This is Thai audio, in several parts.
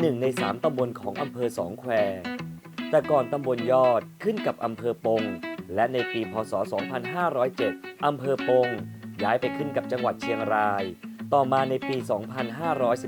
หนึ่งในสามตำบลของอำเภอสองแคว แต่ก่อนตำบลยอดขึ้นกับอำเภอปง และในปีพศ 2507 อำเภอปง ย้ายไปขึ้นกับจังหวัดเชียงราย ต่อมาในปี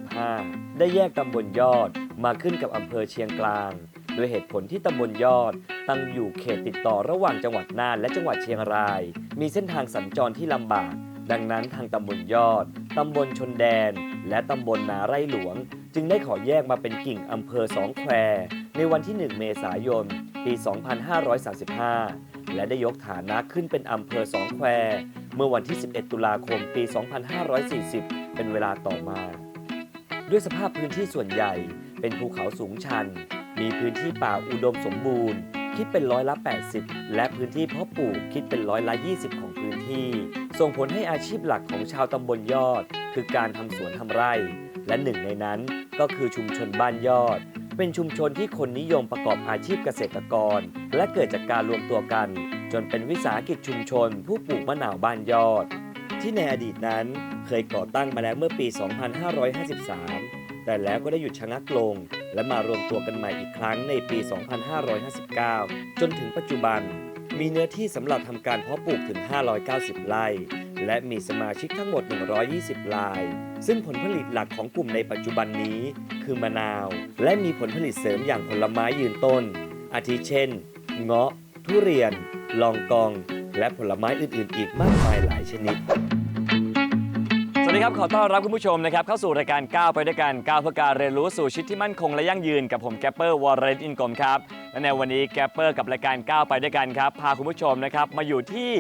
2515 ได้แยกตำบลยอดมาขึ้นกับอำเภอเชียงกลางด้วยเหตุผลที่ตำบลยอด ตั้งอยู่เขตติดต่อระหว่างจังหวัดน่านและจังหวัดเชียงราย มีเส้นทางสัญจรที่ลำบาก ดังนั้นทางตำบลยอด ตำบลชนแดน และตำบลนาไร่หลวง จึงได้ขอแยกมาเป็นกิ่งอำเภอสองแควในวันที่ 1 เมษายน ปี 2535 และได้ยกฐานะขึ้นเป็นอำเภอสองแควเมื่อวันที่ 11 ตุลาคม ปี 2540 เป็นเวลาต่อมา ด้วยสภาพพื้นที่ส่วนใหญ่เป็นภูเขาสูงชัน มีพื้นที่ป่าอุดมสมบูรณ์ คิดเป็นร้อยละ 80 และพื้นที่เพาะปลูกคิดเป็นร้อยละ 20 ของพื้นที่ ส่งผลให้อาชีพหลักของชาวตำบลยอด คือการทำสวนทำไร่ และหนึ่งในนั้น ก็คือชุมชนบ้านยอด เป็นชุมชนที่คนนิยมประกอบอาชีพเกษตรกร และเกิดจากการรวมตัวกัน จนเป็นวิสาหกิจชุมชน ผู้ปลูกมะนาวบ้านยอด ที่ในอดีตนั้นเคยก่อตั้งมาแล้วเมื่อปี 2553 แต่แล้วก็ได้หยุดชะงักลง และมารวมตัวกันใหม่อีกครั้งในปี 2559 จนถึงปัจจุบัน มีเนื้อที่สำหรับทำการเพาะปลูกถึง 590 ไร่ และมีสมาชิกทั้งหมด 120 ราย ซึ่งผลผลิตหลักของกลุ่มในปัจจุบันนี้ คือมะนาว และมีผลผลิตเสริมอย่างผลไม้ยืนต้น อาทิเช่น เงาะ ทุเรียน ลองกอง และผลไม้อื่นๆ อีกมากมายหลายชนิด วัสดีครับ ขอต้อนรับคุณผู้ชมนะครับเข้าสู่รายการก้าวไปด้วยกันก้าวเพื่อการเรียนรู้สู่ชีวิตที่มั่นคงและยั่งยืนกับผมแกปเปอร์วอร์เรนอินกรมครับและในวันนี้แกปเปอร์กับรายการก้าวไปด้วยกันครับพาคุณผู้ชมนะครับมาอยู่ที่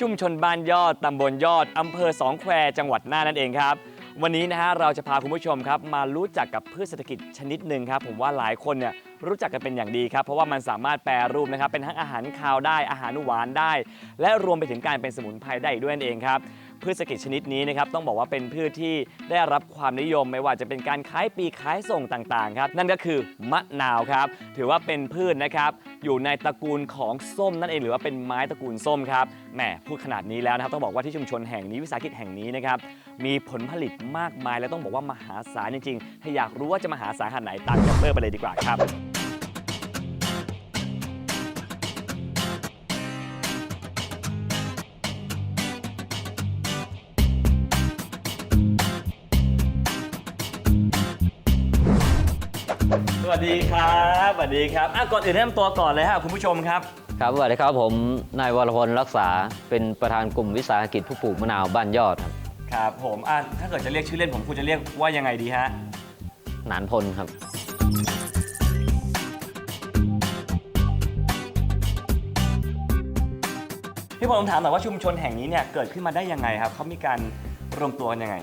ชุมชนบ้านยอดตำบลยอดอำเภอสองแควจังหวัดน่านนั่นเองครับวันนี้นะฮะเราจะพาคุณผู้ชมครับมารู้จักกับพืชเศรษฐกิจชนิดหนึ่งครับผมว่าหลายคนเนี่ยรู้จักกันเป็นอย่างดีครับ เพราะว่ามันสามารถแปรรูปนะครับเป็นทั้งอาหารคาวได้อาหารหวานได้ และรวมไปถึงการเป็นสมุนไพรได้อีกด้วยนั่นเองครับ พืชเศรษฐกิจชนิดนี้นะครับต้องบอกว่าเป็นพืชที่ได้รับความนิยมไม่ว่าจะเป็นการขายปีขายส่งต่างๆครับนั่นก็คือมะนาวครับถือว่าเป็นพืชนะครับอยู่ในตระกูลของส้มนั่นเองหรือว่าเป็นไม้ตระกูลส้มครับแหมพูดขนาดนี้แล้วนะครับต้องบอกว่าที่ชุมชนแห่งนี้วิสาหกิจแห่งนี้นะครับมีผลผลิตมากมายและต้องบอกว่ามหาศาลจริงๆ ถ้าอยากรู้ว่าจะมหาศาลขนาดไหนตามแกปเปอร์ไปเลยดีกว่าครับ วัสดีครับสวัสดีครับอะก่อนอื่นแนะนำตัวก่อนเลยครับคุณผู้ชมครับ ครับสวัสดีครับผมนายวรพลรักษาเป็นประธานกลุ่มวิสาหกิจผู้ปลูกมะนาวบ้านยอดครับครับผมอะถ้าเกิดจะเรียกชื่อเล่นผมควรจะเรียกว่ายังไงดีฮะ หนานพลครับ พี่ผมถามหน่อยว่าชุมชนแห่งนี้เนี่ยเกิดขึ้นมาได้ยังไงครับเขามีการรวมตัวกันยังไง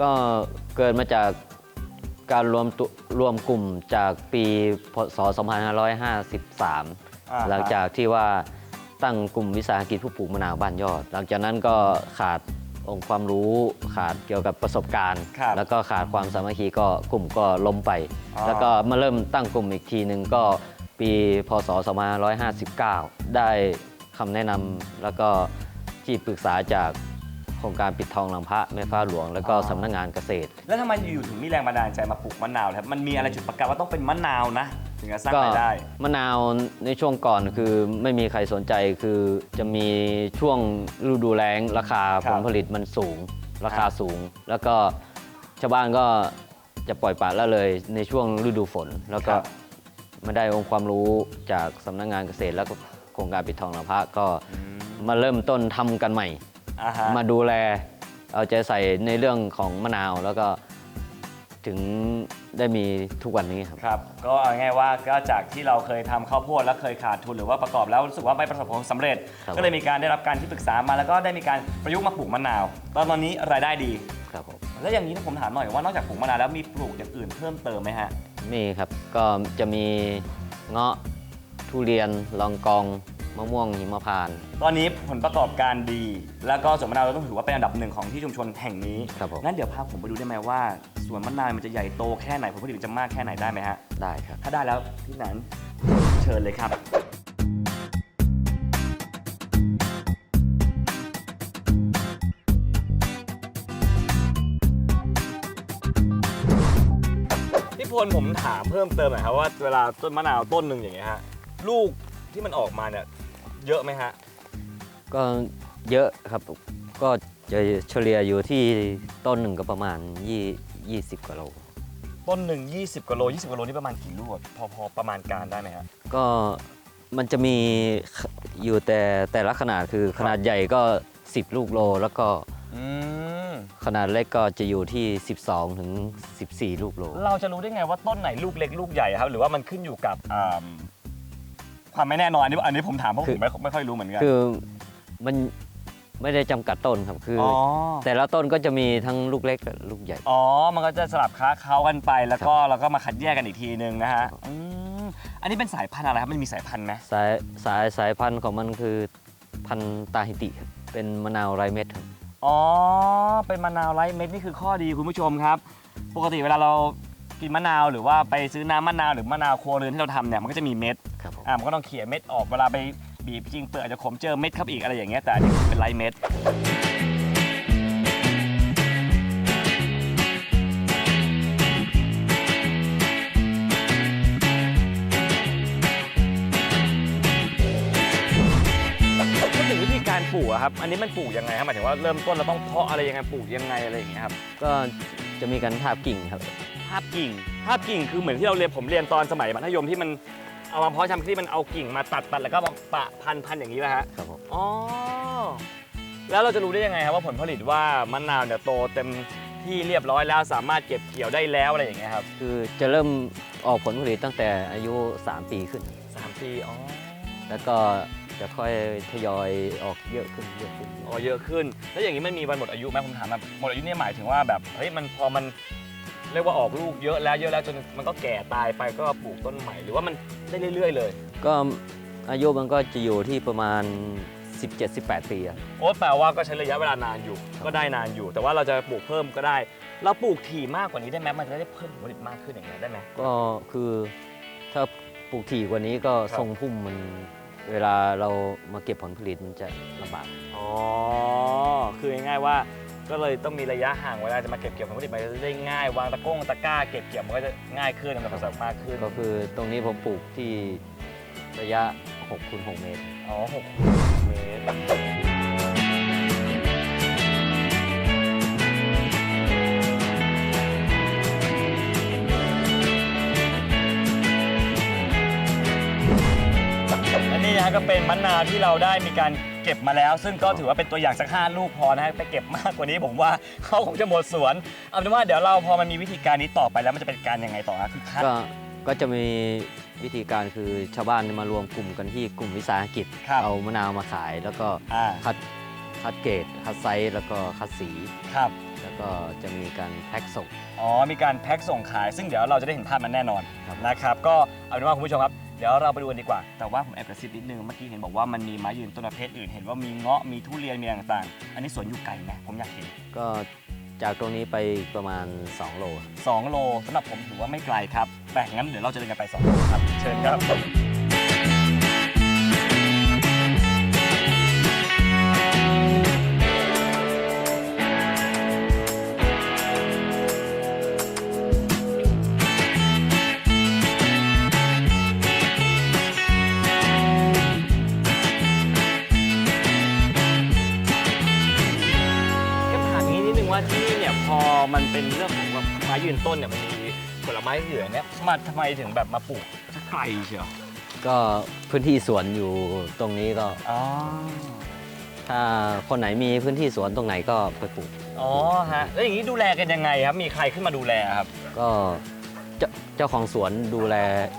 ก็เกิดมาจาก การรวมตัวรวมกลุ่มจากปีพศ2553อ่าหลังจากที่ว่าตั้งกลุ่มวิสาหกิจผู้ปลูกมะนาวบ้านยอด หลังจากนั้นก็ขาดองค์ความรู้ขาดเกี่ยวกับประสบการณ์ ครับแล้วก็ขาดความสามัคคีก็กลุ่มก็ล้มไป อ๋อ แล้วก็มาเริ่มตั้งกลุ่มอีกทีหนึ่งก็ปีพศ 2559 ได้คำแนะนำแล้วก็ที่ปรึกษาจาก โครงการปิดทองหลังพระแม่ฟ้าหลวง แล้วก็สำนักงานเกษตร แล้วทำไมอยู่ๆถึงมีแรงบันดาลใจมาปลูกมะนาวครับมันมีอะไรจุดประกายว่าต้องเป็นมะนาวนะ ถึงจะสร้างก็รายได้ มะนาวในช่วงก่อนคือไม่มีใครสนใจคือจะมีช่วงฤดูแล้งราคาครัผบลผลิตมันสูง ราคาครับสูง แล้วก็ชาวบ้านก็จะปล่อยปละละเลยในช่วงฤดูฝน แล้วก็มาได้องค์ความรู้จากสำนักงานเกษตร แล้วก็โครงการปิดทองหลังพระก็มาเริ่มต้นทำกันใหม่ อ่าฮะ มาดูแล เอาใจใส่ในเรื่องของมะนาวแล้วก็ถึงได้มีทุกวันนี้ครับ ครับ ก็เอาง่ายๆว่าก็จากที่เราเคยทำข้าวโพดแล้วเคยขาดทุนหรือว่าประกอบแล้วรู้สึกว่าไม่ประสบความสำเร็จ ครับ ก็เลยมีการได้รับการที่ปรึกษามาแล้วก็ได้มีการประยุกต์มาปลูกมะนาวตอนตอนนี้รายได้ดี ครับผมแล้วอย่างนี้ผมถามหน่อยว่านอกจากปลูกมะนาวแล้วมีปลูกอย่างอื่นเพิ่มเติมไหมฮะ มีครับก็จะมีเงาะทุเรียนลองกอง มะม่วงหิมพานต์ ตอนนี้ผลประกอบการดี แล้วก็สวนมะนาวเราต้องถือว่าเป็นอันดับหนึ่งของที่ชุมชนแห่งนี้ครับผม งั้นเดี๋ยวพาผมไปดูได้ไหมว่าสวนมะนาวมันจะใหญ่โตแค่ไหนผลผลิตมันจะมากแค่ไหนได้ไหมฮะ ได้ครับ ถ้าได้แล้วพี่หนันเชิญเลยครับ พี่พลผมถามเพิ่มเติมหน่อยครับว่าเวลาต้นมะนาวต้นหนึ่งอย่างเงี้ยฮะลูก ที่มันออกมาเนี่ยเยอะไหมฮะ ก็เยอะครับก็จะเฉลี่ยอยู่ที่ต้นหนึ่งก็ประมาณ20 20กว่าโล ต้นหนึ่ง20กว่าโล 20กว่าโลนี่ประมาณกี่ลูกอะพอพอประมาณการได้ไหมฮะ ก็มันจะมีอยู่แต่แต่ละขนาดคือขนาดใหญ่ก็ 10 ลูกโล แล้วก็อืม ขนาดเล็กก็จะอยู่ที่ 12ถึง14 ลูกโล เราจะรู้ได้ไงว่าต้นไหนลูกเล็กลูกใหญ่ครับ หรือว่ามันขึ้นอยู่กับอ่า ความไม่แน่นอนอันนี้อันนี้ผมถามเพราะคืผอมไม่ไม่ค่อยรู้เหมือนกันคือมันไม่ได้จำกัดต้นครับคือออ๋อแต่ละต้นก็จะมีทั้งลูกเล็กกับลูกใหญ่ อ๋อมันก็จะสลับค้าเขากันไปแล้วก็เราก็มาคัดแยกกันอีกทีนึงนะฮะอืมอันนี้เป็นสายพันธุ์อะไรครับมันมีสายพันธุ์ไหมสายสายสายพันธุ์ของมันคือพันธุ์ตาฮิติครับเป็นมะนาวไรเม็ดครับอ๋อเป็นมะนาวไร้เม็ดนี่คือข้อดีคุณผู้ชมครับ ปกติเวลาเรากินมะนาวหรือว่าไปซื้อน้ำมะนาวหรือมะนาวครัวเรือนที่เราทำเนี่ยมันก็จะมีเม็ด ครับผมอ่ามันก็ต้องเขี่ยเม็ดออกเวลาไปบีบจริงเปลือกอาจจะขมเจอเม็ดครับอีกอะไรอย่างเงี้ยแต่อันนี้เป็นไร้เม็ดพูดถึงวิธีการปลูกอะครับ อันนี้มันปลูกยังไงครับหมายถึงว่าเริ่มต้นเราต้องเพาะอะไรยังไงปลูกยังไงอะไรอย่างเงี้ยครับ ก็จะมีการทาบกิ่งครับ ภาพกิ่ง ภาพกิ่งคือเหมือนที่เราเรียนผมเรียนตอนสมัยมัธยมที่มัน เอามาเพาะชำที่มันเอากิ่งมาตัดตัดแล้วก็มาปะพันพันอย่างนี้ป่ะฮะครับผม อ๋อแล้วเราจะรู้ได้ยังไงครับว่าผลผลิตว่ามะนาวเนี่ยโตเต็มที่เรียบร้อยแล้วสามารถเก็บเกี่ยวได้แล้วอะไรอย่างเงี้ยครับคือจะเริ่มออกผลผลิตตั้งแต่อายุ 3 ปีขึ้น สามปีอ๋อแล้วก็จะค่อยทยอยออกเยอะขึ้นเยอะขึ้น อ๋อเยอะขึ้น แล้วอย่างนี้มันมีวันหมดอายุไหมผมถามแบบหมดอายุเนี่ยหมายถึงว่าแบบเฮ้ยมันพอมัน เรียกว่าออกลูกเยอะแล้วเยอะแล้วจนมันก็แก่ตายไปก็ปลูกต้นใหม่หรือว่ามันได้เรื่อย ๆ เลย ก็อายุมันก็จะอยู่ที่ประมาณ 17-18 ปีอะโอ้แปลว่าก็ใช้ระยะเวลานานอยู่ ก็ได้นานอยู่ แต่ว่าเราจะปลูกเพิ่มก็ได้ เราปลูกถี่มากกว่านี้ได้ไหมมันจะได้เพิ่มผลผลิตมากขึ้นอย่างเงี้ยได้ไหม ก็คือถ้าปลูกถี่กว่านี้ก็ครับ ทรงพุ่มมันเวลาเรามาเก็บผลผลิตมันจะลำบาก อ๋อ คือง่ายๆว่า ก็เลยต้องมีระยะห่างเวลาจะมาเก็บเกี่ยวผลผลิตมันจะได้ง่ายวางตะกร้งตะกร้าเก็บเกี่ยวมันก็จะง่ายขึ้นมันประสบมากขึ้นก็คือตรงนี้ผมปลูกที่ระยะ6คูณ6เมตร อ๋อหกเมตรอันนี้นะฮะก็เป็นมะนาวที่เราได้มีการ เก็บมาแล้ว ซึ่งก็ถือว่าเป็นตัวอย่างสักห้าลูกพอนะฮะไปเก็บมากกว่านี้ผมว่าเขาคงจะหมดสวนเอาเป็นว่าเดี๋ยวเราพอมันมีวิธีการนี้ต่อไปแล้วมันจะเป็นการยังไงต่อฮะคือคัดก็ก็จะมีวิธีการคือชาวบ้านมารวมกลุ่มกันที่กลุ่มวิสาหกิจ ครับเอามะนาวมาขาย แล้วก็อ่า คัดคัดเกรดคัดไซส์แล้วก็คัดสี ครับ แล้วก็จะมีการแพ็คส่ง อ๋อ มีการแพ็คส่งขาย ซึ่งเดี๋ยวเราจะได้เห็นภาพมันแน่นอนครับ นะครับ ก็เอาเป็นว่าคุณผู้ชมครับ เดี๋ยวเราไปดูกันดีกว่า แต่ว่าผมแอบกระซิบนิดนึง เมื่อกี้เห็นบอกว่ามันมีไม้ยืนต้นประเภทอื่น เห็นว่ามีเงาะ มีทุเรียน มีอะไรต่างๆ อันนี้สวนอยู่ไกลไหมผมอยากเห็น ก็จากตรงนี้ไปประมาณ 2 โล 2 โลสำหรับผมถือว่าไม่ไกลครับแต่งั้นเดี๋ยวเราจะเดินกันไป2โลครับ เชิญครับ เป็นเรื่องของแบบไม้ยืนต้นเนี่ยมันมีผลไม้เหลืองเนี่ยมาทำไมถึงแบบมาปลูกสักไกลเชียวก็พื้นที่สวนอยู่ตรงนี้ก็ อ๋อ ถ้าคนไหนมีพื้นที่สวนตรงไหนก็ไปปลูก อ๋อฮะ แล้วอย่างนี้ดูแลกันยังไงครับ มีใครขึ้นมาดูแลครับกก็เจ้าเจ้าของสวนดูแล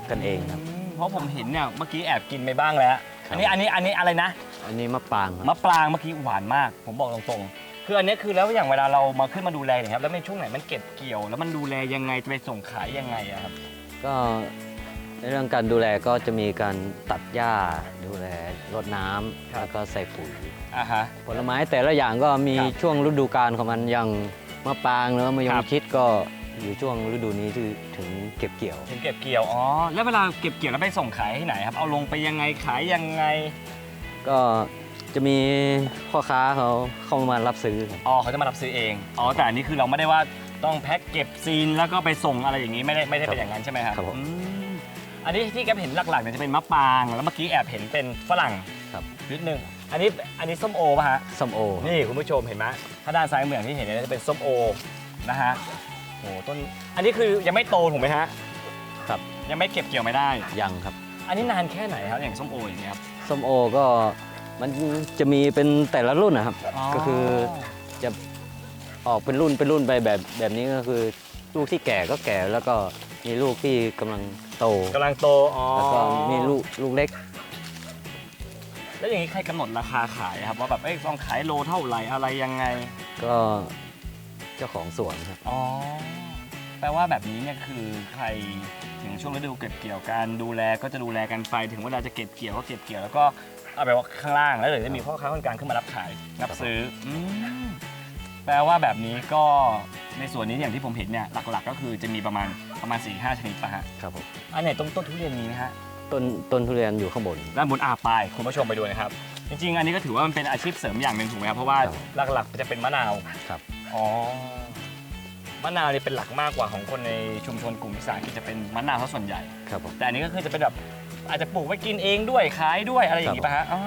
กันเองครับ เพราะผมเห็นเนี่ยเมื่อกี้แอบกินไปบ้างแล้วครับอันนี้อันนี้อันนี้อะไรนะ อันนี้มะปรางครับ มะปรางเมื่อกี้หวานมาก ผมบอกตรงๆ คืออันนี้คือแล้วอย่างเวลาเรามาขึ้นมาดูแลเนี่ยครับแล้วในช่วงไหนมันเก็บเกี่ยว แล้วมันดูแลยังไงจะไปส่งขายยังไงอะครับก็ในเรื่องการดูแลก็จะมีการตัดหญ้าดูแลรดน้ำครับแล้วก็ใส่ปุ๋ยอ่าฮะ ผลไม้แต่ละอย่างก็มีครับช่วงฤดูกาลของมันอย่างมะปรางหรือว่ามะยคงรับชิดก็อยู่ช่วงฤดูนี้ที่ถึงเก็บเกี่ยว ถึงเก็บเกี่ยวอ๋อแล้วเวลาเก็บเกี่ยวแล้วไปส่งขายที่ไหนครับเอาลงไปยังไงขายยังไงก็ จะมีพ่อค้าเขาเข้ามารับซื้อครับอ๋อเขาจะมารับซื้อเอง อ๋อ แต่อันนี้คือเราไม่ได้ว่าต้องแพ็คเก็บซีนแล้วก็ไปส่งอะไรอย่างนี้ไม่ได้ไม่ได้เป็นอย่างนั้นใช่ไหมครับครับผมอืมอันนี้ที่แกเห็นหลักๆเนี่ยจะเป็นมะปราง แล้วเมื่อกี้แอบเห็นเป็นฝรั่งครับนิดนึง อันนี้อันนี้ส้มโอป่ะฮะ ส้มโอนี่คุณผู้ชมเห็นไหมถ้าด้านซ้ายมืออย่างที่เห็นเนี่ยจะเป็นส้มโอนะฮะโอ้ต้น อันนี้คือยังไม่โตถูกไหมฮะ ครับยังไม่เก็บเกี่ยวไม่ได้ ยังครับ อันนี้นานแค่ไหนครับอย่างส้มโออย่างเงี้ยครับส้มโอก็ มันจะมีเป็นแต่ละรุ่นนะครับก็คือจะออกเป็นรุ่นเป็นรุ่นไปแบบแบบนี้ก็คือ ลูกที่แก่ก็แก่แล้วก็มีลูกที่กำลังโตกำลังโต อ๋อแล้วก็มีลูกลูกเล็ก แล้วอย่างนี้ใครกำหนดราคาขายครับว่าแบบเอ้ยต้องขายโลเท่าไหร่อะไรยังไง ก็เจ้าของสวนครับ อ๋อ แปลว่าแบบนี้เนี่ยคือใครถึงช่วงฤดูเก็บเกี่ยวการดูแลก็จะดูแลกันไปถึงเวลาจะเก็บเกี่ยวก็เก็บเกี่ยวแล้วก็เอาไปว่าข้างล่างแล้วเดี๋ยวจะมีพ่อค้าคนกลางขึ้นมารับขายรับซื้ออืมแปลว่าแบบนี้ก็ในส่วนนี้อย่างที่ผมเห็นเนี่ยหลักๆ ก็คือจะมีประมาณประมาณ4ี่ห้าชนิดป่ะฮะครับผมอันไหนต้นต้นทุเรียนมีไหมฮะต้นต้นทุเรียนอยู่ข้างบน ด้านบนอาปายคุณผู้ชมไปดูนะครับ จริงๆ อันนี้ก็ถือว่ามันเป็นอาชีพเสริมอย่างหนึ่งถูกไหมครับเพราะว่าครับหลักๆจะเป็นมะนาวครับอ๋อ มะนาวนี่เป็นหลักมากกว่าของคนในชุมชนกลุ่มวิสาหกิจจะเป็นมะนาวซะส่วนใหญ่ ครับผม แต่อันนี้ก็คือจะเป็นแบบอาจจะปลูกไว้กินเองด้วยขายด้วยอะไรอย่างนี้ป่ะฮะอ๋อ